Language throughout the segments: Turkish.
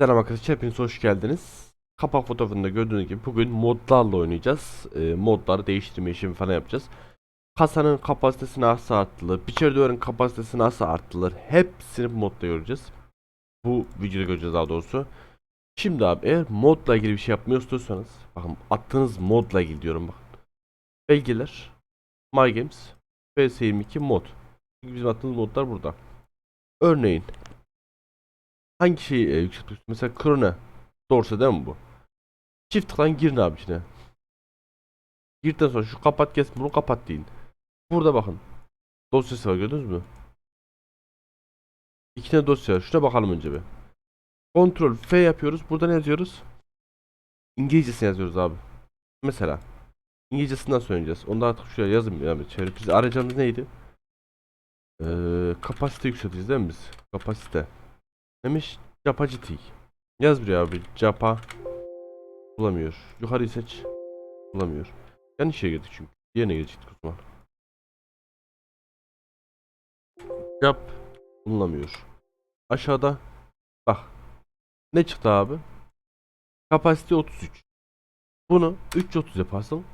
Selam arkadaşlar, hepiniz hoş geldiniz. Kapak fotoğrafında gördüğünüz gibi bugün modlarla oynayacağız. Ee, modları değiştirme işimi falan yapacağız. Kasanın kapasitesi nasıl arttırılır, biçer kapasitesi nasıl arttırılır hepsini bu modda göreceğiz. Bu videoda göreceğiz daha doğrusu. Şimdi abi eğer modla ilgili bir şey yapmayı istiyorsanız bakın attığınız modla ilgili diyorum bakın. Belgeler, My Games, PS22 mod. Bizim attığımız modlar burada. Örneğin Hangi şeyi e, yükseltiyorsun? Mesela Krone. Dorse değil mi bu? Çift tıklayın girin abi içine. Girdikten sonra şu kapat kes bunu kapat deyin. Burada bakın. Dosyası var gördünüz mü? İki tane dosya. Şuna bakalım önce bir. Ctrl F yapıyoruz. Burada ne yazıyoruz? İngilizcesini yazıyoruz abi. Mesela. İngilizcesinden söyleyeceğiz. Onu da artık şuraya yazın. Yani çevir. Biz arayacağımız neydi? Ee, kapasite yükselteceğiz değil mi biz? Kapasite. Demiş Capacity. Yaz buraya abi. Capa. Bulamıyor. Yukarıyı seç. Bulamıyor. Yanlış şeye girdik çünkü. Diğerine geçtik o zaman. Cap. Bulamıyor. Aşağıda. Bak. Ne çıktı abi? Kapasite 33. Bunu 330 yaparsın.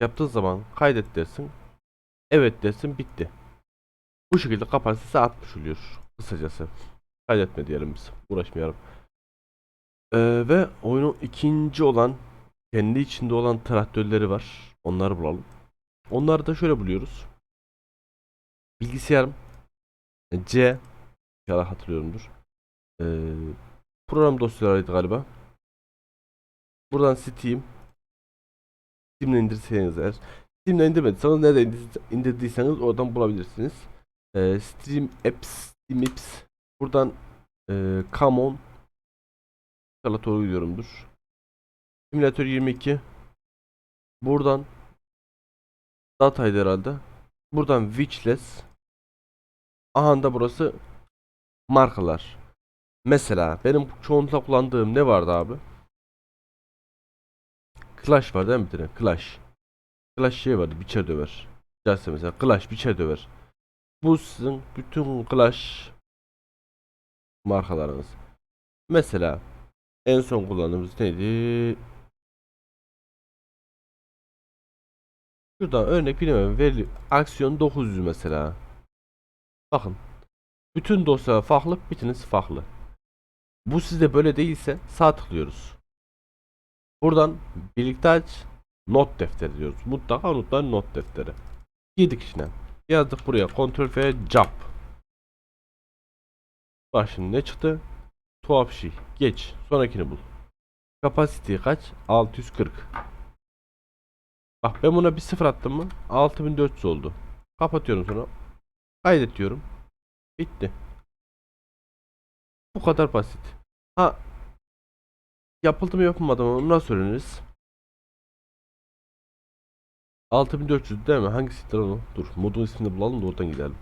Yaptığın zaman kaydet dersin. Evet dersin bitti. Bu şekilde kapasitesi 60 oluyor. Kısacası. Kaydetme diyelim biz. Uğraşmayalım. Ee, ve oyunun ikinci olan kendi içinde olan traktörleri var. Onları bulalım. Onları da şöyle buluyoruz. Bilgisayarım C inşallah hatırlıyorumdur. Ee, program dosyalarıydı galiba. Buradan Steam Steam'den indirseniz eğer Steam'den indirmediyseniz nerede indir- indirdiyseniz oradan bulabilirsiniz. Ee, Stream Apps Steam Buradan e, Come on İnşallah doğru gidiyorumdur. Simülatör 22 Buradan Dataydı herhalde. Buradan Witchless Aha da burası Markalar. Mesela benim çoğunlukla kullandığım ne vardı abi? Clash var değil mi bir tane? Clash. Clash şey vardı biçer döver. Derse mesela Clash biçer döver. Bu sizin bütün Clash markalarınız. Mesela en son kullandığımız neydi? Şuradan örnek bilmem veri aksiyon 900 mesela. Bakın. Bütün dosyalar farklı, bitiniz farklı. Bu sizde böyle değilse sağ tıklıyoruz. Buradan birlikte aç not defteri diyoruz. Mutlaka unutmayın not defteri. Girdik içine. Yazdık buraya Ctrl F Jump. Bak şimdi ne çıktı? Tuhaf şey. Geç. Sonrakini bul. Kapasite kaç? 640. Bak ben buna bir sıfır attım mı? 6400 oldu. Kapatıyorum sonra. Kaydet diyorum. Bitti. Bu kadar basit. Ha yapıldı mı yapılmadı mı nasıl öğreniriz? 6400 değil mi? Hangisi onu? Dur modun ismini bulalım da oradan gidelim.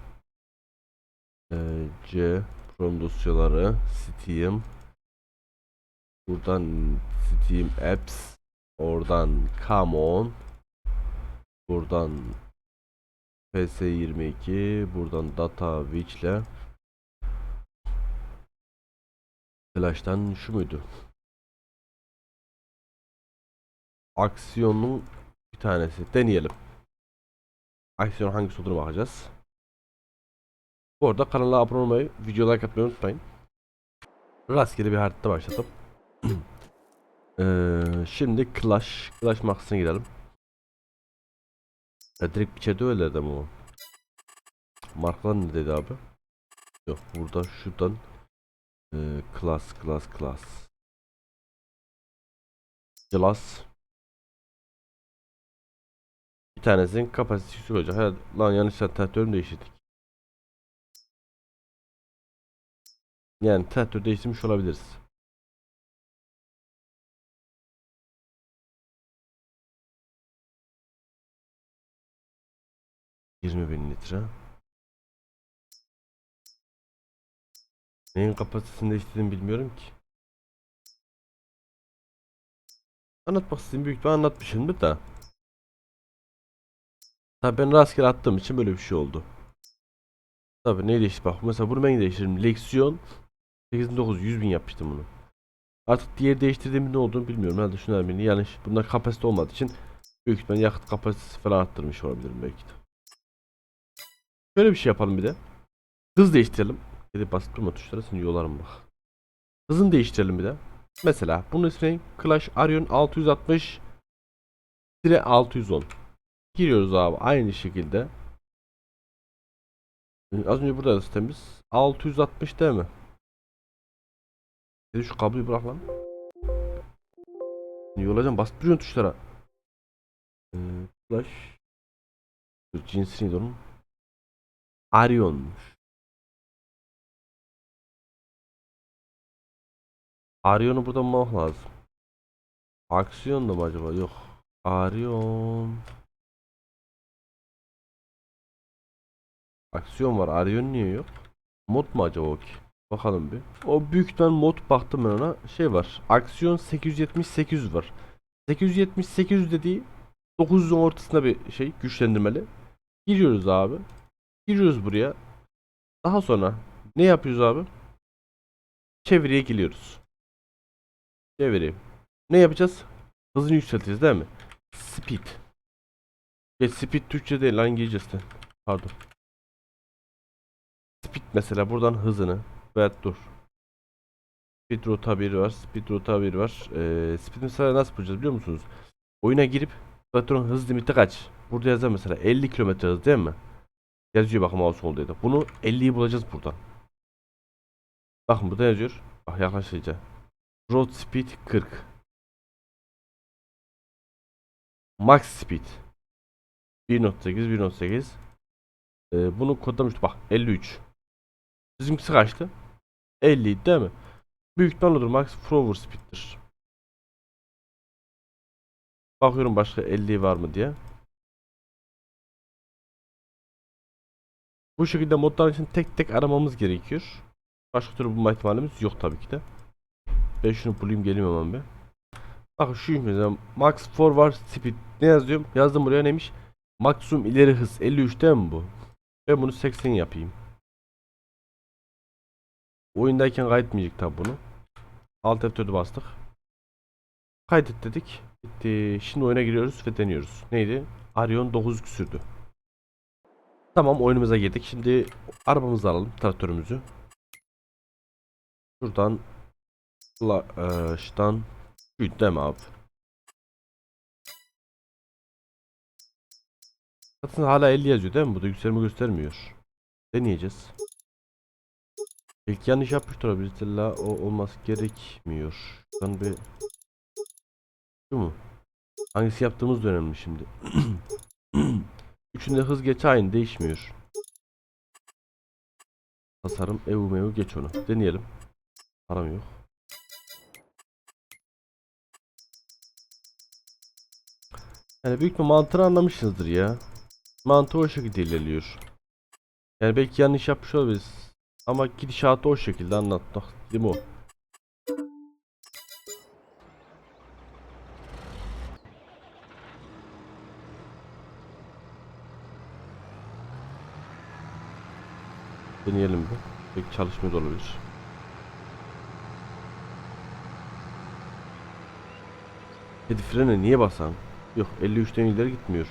Ee, C Chrome dosyaları Steam buradan Steam Apps oradan Come on buradan PS22 buradan Data Witch'le Flash'tan şu muydu? Aksiyonun tanesi deneyelim. Aksiyon hangisi olduğunu bakacağız. Bu arada kanala abone olmayı, video like atmayı unutmayın. Rastgele bir harita başladım. ee, şimdi Clash, Clash Max'ına gidelim. Ya direkt içeride öyle de mi o? Marklar ne dedi abi? Yok burada şuradan ee, class class class class bir tanesinin kapasitesi olacak. Ha, lan yanlış traktörüm değiştirdik. Yani traktör değiştirmiş olabiliriz. Yirmi bin litre. Neyin kapasitesini değiştirdiğimi bilmiyorum ki. Anlatmak istediğim büyük bir anlatmışımdır da. Tabii ben rastgele attığım için böyle bir şey oldu. Tabii neyi değiştir bak mesela bunu ben değiştiririm. Leksiyon 8900 100 bin yapmıştım bunu. Artık diğer değiştirdiğim ne olduğunu bilmiyorum. Herhalde şunlar beni yanlış. Bunda kapasite olmadığı için büyük ihtimalle yakıt kapasitesi falan arttırmış olabilirim belki de. Şöyle bir şey yapalım bir de. Hız değiştirelim. Gidip basıp durma tuşlara seni yolarım bak. Hızını değiştirelim bir de. Mesela bunun ismi Clash Arion 660 Dire 610. Giriyoruz abi aynı şekilde. Ee, Az önce burada sistemimiz 660 değil mi? Dedi şu kabloyu bırak lan. Niye olacağım? Basıp duruyorsun tuşlara. Ee, Flash. Cinsi neydi onun? Arion'muş. Arion'u buradan bulmak lazım. Aksiyon da mı acaba? Yok. Arion. Aksiyon var. Arion niye yok? Mod mu acaba o ki? Bakalım bir. O büyükten mod baktım ben ona. Şey var. Aksiyon 870 800 var. 870 800 dediği 900'ün ortasında bir şey güçlendirmeli. Giriyoruz abi. Giriyoruz buraya. Daha sonra ne yapıyoruz abi? Çeviriye geliyoruz. Çeviri. Ne yapacağız? Hızını yükselteceğiz değil mi? Speed. Geç speed Türkçe değil lan İngilizcesi. Pardon. Mesela buradan hızını. Evet dur. Speed rota 1 var. Speed rota 1 var. Ee, speed mesela nasıl bulacağız biliyor musunuz? Oyuna girip patron hız limiti kaç? Burada yazar mesela 50 km hız değil mi? Yazıyor bakın mouse soldaydı. Bunu 50'yi bulacağız buradan. Bakın burada yazıyor. Bak yaklaşınca. Road speed 40. Max speed 1.8 1.8 ee, bunu kodlamıştı bak 53 Bizimkisi kaçtı? 50 değil mi? Büyük ihtimalle odur max forward speed'tir. Bakıyorum başka 50 var mı diye. Bu şekilde modlar için tek tek aramamız gerekiyor. Başka türlü bulma ihtimalimiz yok tabii ki de. Ben şunu bulayım geleyim hemen bir. Bak şu mesela max forward speed ne yazıyorum? Yazdım buraya neymiş? Maksimum ileri hız 53 değil mi bu? Ben bunu 80 yapayım. Oyundayken kaydetmeyecek tabi bunu. Alt F4'ü bastık. Kaydet dedik. Bitti. Şimdi oyuna giriyoruz ve deniyoruz. Neydi? Arion 9 küsürdü. Tamam oyunumuza girdik. Şimdi arabamızı alalım. Traktörümüzü. Şuradan Şuydu değil mi abi? Zaten hala 50 yazıyor değil mi? Bu da yükselme göstermiyor. Deneyeceğiz. İlk yanlış yapmış olabiliriz. İlla o olması gerekmiyor. Şuradan bir Şu mu? Hangisi yaptığımız da önemli şimdi. Üçünde hız geç aynı değişmiyor. Tasarım evu mevu geç onu. Deneyelim. Param yok. Yani büyük bir mantığını anlamışsınızdır ya. Mantığı o şekilde ilerliyor. Yani belki yanlış yapmış olabiliriz. Ama gidişatı o şekilde anlatmak değil mi o? Deneyelim bir. Belki çalışmıyor olabilir. Kedi frene niye basan? Yok 53'ten ileri gitmiyor.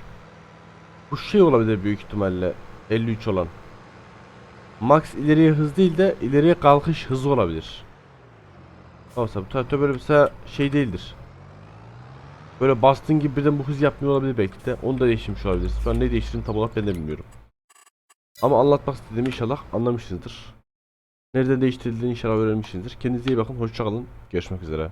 Bu şey olabilir büyük ihtimalle 53 olan. Max ileriye hız değil de ileriye kalkış hızı olabilir. Olsa bu traktör böyle mesela şey değildir. Böyle bastığın gibi birden bu hız yapmıyor olabilir belki de. Onu da değiştirmiş olabilir. Şu an ne değiştirdiğini tam olarak ben de bilmiyorum. Ama anlatmak istediğimi inşallah anlamışsınızdır. Nereden değiştirildiğini inşallah öğrenmişsinizdir. Kendinize iyi bakın. Hoşçakalın. Görüşmek üzere.